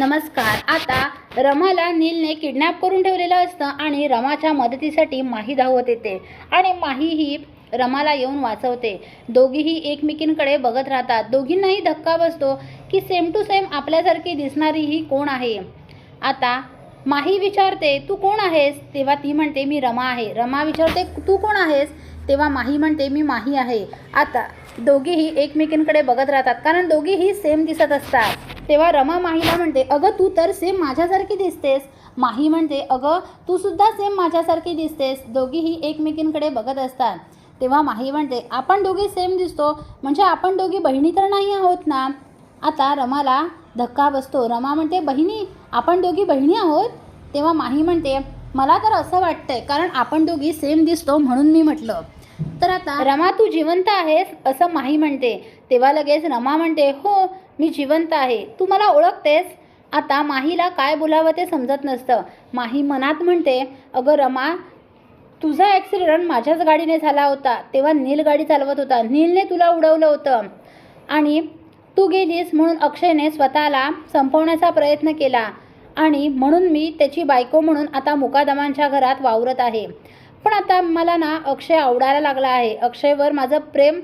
नमस्कार. आता रमाला नीलने किडनॅप करून ठेवलेलं असतं आणि रमाच्या मदतीसाठी माही धावत येते आणि माही ही रमाला येऊन वाचवते. दोघीही एकमेकींकडे बघत राहतात. दोघींनाही धक्का बसतो की सेम टू सेम आपल्यासारखी दिसणारी ही कोण आहे? आता माही विचारते तू कोण आहेस? तेव्हा ती म्हणते मी रमा आहे. रमा विचारते तू कोण आहेस? तेव्हा माही म्हणते मी माही आहे. आता दोघीही एकमेकींकडे बघत राहतात. कारण दोघीही सेम दिसत असतात. तेव्हा रमा माहीला म्हणते अगं तू तर सेम माझ्यासारखी दिसतेस. माही म्हणते अगं तू सुद्धा सेम माझ्यासारखी दिसतेस. दोघीही एकमेकींकडे बघत असतात. तेव्हा माही म्हणते आपण दोघी सेम दिसतो. म्हणजे आपण दोघी बहिणी तर नाही आहोत ना? आता रमाला धक्का बसतो. रमा म्हणते बहिणी आपण दोघी बहिणी आहोत? तेव्हा माही म्हणते मला तर असं वाटतंय कारण आपण दोघी सेम दिसतो म्हणून मी म्हटलं. तर आता रमा तू जिवंत आहेस असं माही म्हणते. तेव्हा लगेच रमा म्हणते हो मी जिवंत आहे. तू मला ओळखतेस. आता माहीला काय बोलावं ते समजत नसतं. माही मनात म्हणते अगं रमा तुझा ॲक्सिडेंट माझ्याच गाडीने झाला होता. तेव्हा नील गाडी चालवत होता. नीलने तुला उडवलं होतं. आणि तू गेलीस म्हणून अक्षयने स्वतःला संपवण्याचा प्रयत्न केला. आणि म्हणून मी त्याची बायको म्हणून आता मुकादमांच्या घरात वावरत आहे. पण आता मला ना अक्षय आवडायला लागला आहे. अक्षयवर माझं प्रेम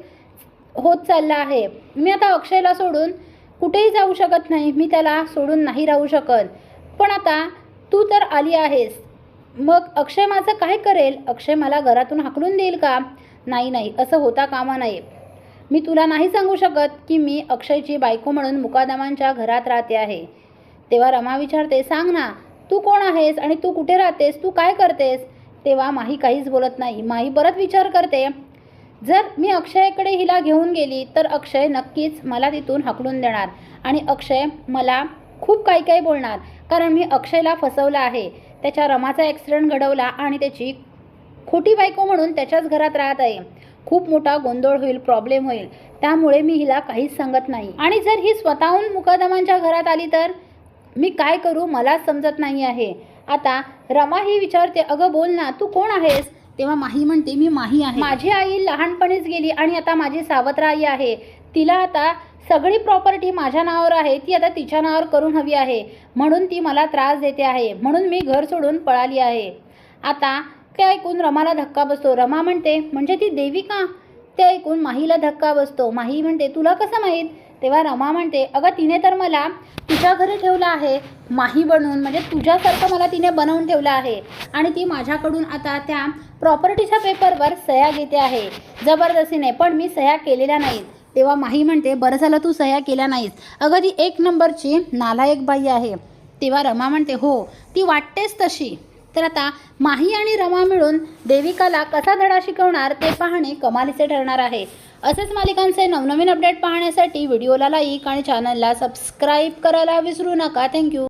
होत चाललं आहे. मी आता अक्षयला सोडून कुठेही जाऊ शकत नाही. मी त्याला सोडून नाही राहू शकत. पण आता तू तर आली आहेस. मग अक्षय माझं काय करेल? अक्षय मला घरातून हाकलून देईल का? नाही नाही. असं होता कामा नये. मी तुला नाही सांगू शकत की मी अक्षयची बायको म्हणून मुकादमांच्या घरात राहते आहे. तेव्हा रमा विचारते सांग ना तू कोण आहेस आणि तू कुठे राहतेस? तू काय करतेस? तेव्हा माही काहीच बोलत नाही. माही परत विचार करते जर मी अक्षयकडे हिला घेऊन गेली तर अक्षय नक्कीच मला तिथून हकलून देणार आणि अक्षय मला खूप काही काही बोलणार. कारण मी अक्षयला फसवलं आहे. त्याच्या रमाचा ॲक्सिडेंट घडवला आणि त्याची खोटी बायको म्हणून त्याच्याच घरात राहत आहे. खूप मोठा गोंधळ होईल प्रॉब्लेम होईल. त्यामुळे मी हिला काहीच सांगत नाही. आणि जर ही स्वतःहून मुकादमांच्या घरात आली तर मी काय करू? मलाच समजत नाही आहे. आता रमा ही विचारते अगं बोल ना तू कोण आहेस? तेव्हा माही म्हणते मी माही आहे. माझी आई लहानपणीच गेली आणि आता माझी सावत्र आई आहे. तिला आता सगळी प्रॉपर्टी माझ्या नावावर आहे. ती आता तिच्या नावावर करून हवी आहे. म्हणून ती मला त्रास देते आहे. म्हणून मी घर सोडून पळाली आहे. आता ते ऐकून रमाला धक्का बसतो. रमा म्हणते म्हणजे ती देवी का? ते ऐकून माहीला धक्का बसतो. माही म्हणते तुला कसं माहीत? तेव्हा रमा म्हणते अगं तिने तर मला तुझ्या घरी ठेवलं आहे. माही बनवून म्हणजे तुझ्यासारखं मला तिने बनवून ठेवलं आहे. आणि ती माझ्याकडून आता त्या प्रॉपर्टीच्या पेपरवर सह्या घेते आहे. जबरदस्तीने पण मी सह्या केलेल्या नाहीत. तेव्हा माही म्हणते बरं झालं तू सह्या केल्या नाहीस. अगं ती एक नंबरची नालायक बाई आहे. तेव्हा रमा म्हणते हो ती वाटतेच तशी. तर आता माही आणि रमा मिळून देविकाला कसा धडा शिकवणार ते पाहणे कमालीचे ठरणार आहे. असेच मालिकांचे नवनवीन अपडेट पाहण्यासाठी व्हिडिओला लाईक आणि चॅनलला सबस्क्राईब करायला विसरू नका. थँक्यू